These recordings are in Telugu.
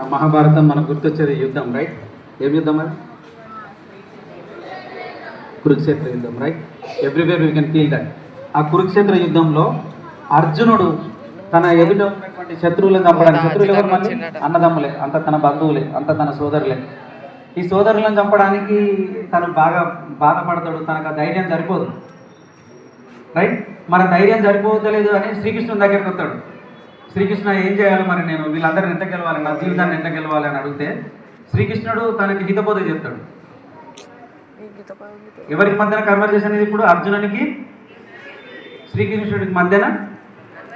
మహాభారతం మనకు గుర్తొచ్చేది యుద్ధం రైట్ ఏం యుద్ధం అది? కురుక్షేత్ర యుద్ధం right everywhere you can feel that ఆ కురుక్షేత్ర యుద్ధంలో అర్జునుడు తన ఎదుట ఉన్నటువంటి శత్రువులను చంపడానికి శత్రువులు ఎవరు మళ్ళీ? అన్నదమ్ములే అంత తన బంధువులే అంత తన సోదరులే. ఈ సోదరులను చంపడానికి తను బాగా బాధపడతాడు తనకు ఆ ధైర్యం సరిపోదు. రైట్ మన ధైర్యం సరిపోతలేదు అని శ్రీకృష్ణుని దగ్గరికి వస్తాడు. శ్రీకృష్ణ ఏం చేయాలి మరి నేను? వీళ్ళందరిని ఎంత గెలవాలి? నా జీవితాన్ని ఎంత గెలవాలి అని అడిగితే శ్రీకృష్ణుడు తనకి హితబోధ చెప్తాడు ఎవరికి మధ్యన కన్వర్జేషన్ ఇది ఇప్పుడు? అర్జునునికి శ్రీకృష్ణుడికి మధ్యన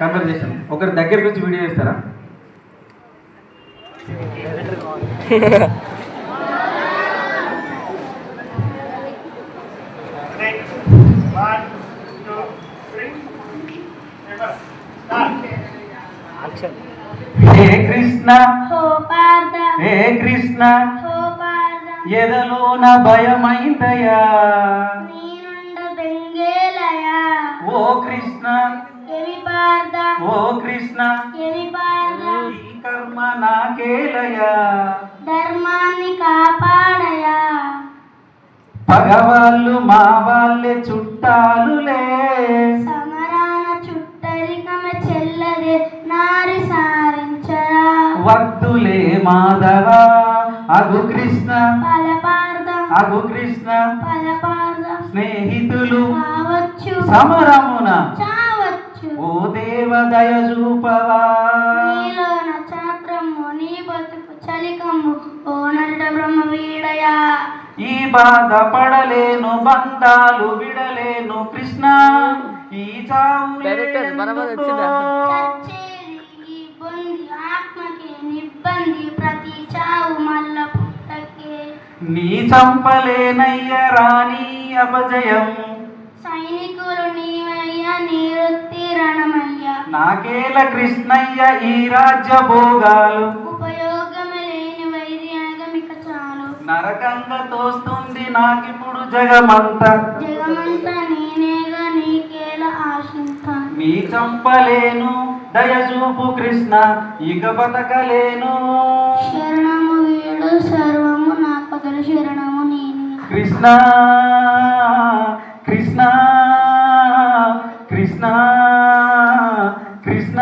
కన్వర్జేషన్ ఒకరి దగ్గరికి వచ్చి వీడియో చేస్తారా? One, two, three. హే కృష్ణ. హో కృష్ణ. ఎదలోన భయమైందయా? ఓ కృష్ణ. ఓ కృష్ణ. ఈ కర్మ నాకేలయా? ధర్మాన్ని కాపాడయా. పగవాళ్ళు మా వాళ్ళే చుట్టాలులే. వద్దులే మాధవ. అగు కృష్ణ. అగు కృష్ణ. స్నేహితులు. కావచ్చు. సమరమున. ఓ చూపవా. బ్రహ్మ వీడయా. ఈ బాధ పడలేను బంధాలు విడలేను కృష్ణ. ఈ చావు ప్రతి చావు మల్ల పుట్టకే. నీ చంపలేనయ్య రాణి అపజయం. సైనికులు నీవయ్యా నీరుత్తి రణమయ్యా. నాకేల కృష్ణయ్య ఈ రాజ్య భోగాలు. ఉపయోగం లేని వైర్యాగమిక చాలు. నరకంగా తోస్తుంది నాకిప్పుడు జగమంతా. జగమంతా నేనేగా నీకేల ఆశింతా నీ చంపలేను దయచూపు కృష్ణ ఇక బతకలేను. శరణము వీడు సర్వము నాకు గల శరణము నేను. కృష్ణ కృష్ణ కృష్ణ కృష్ణ.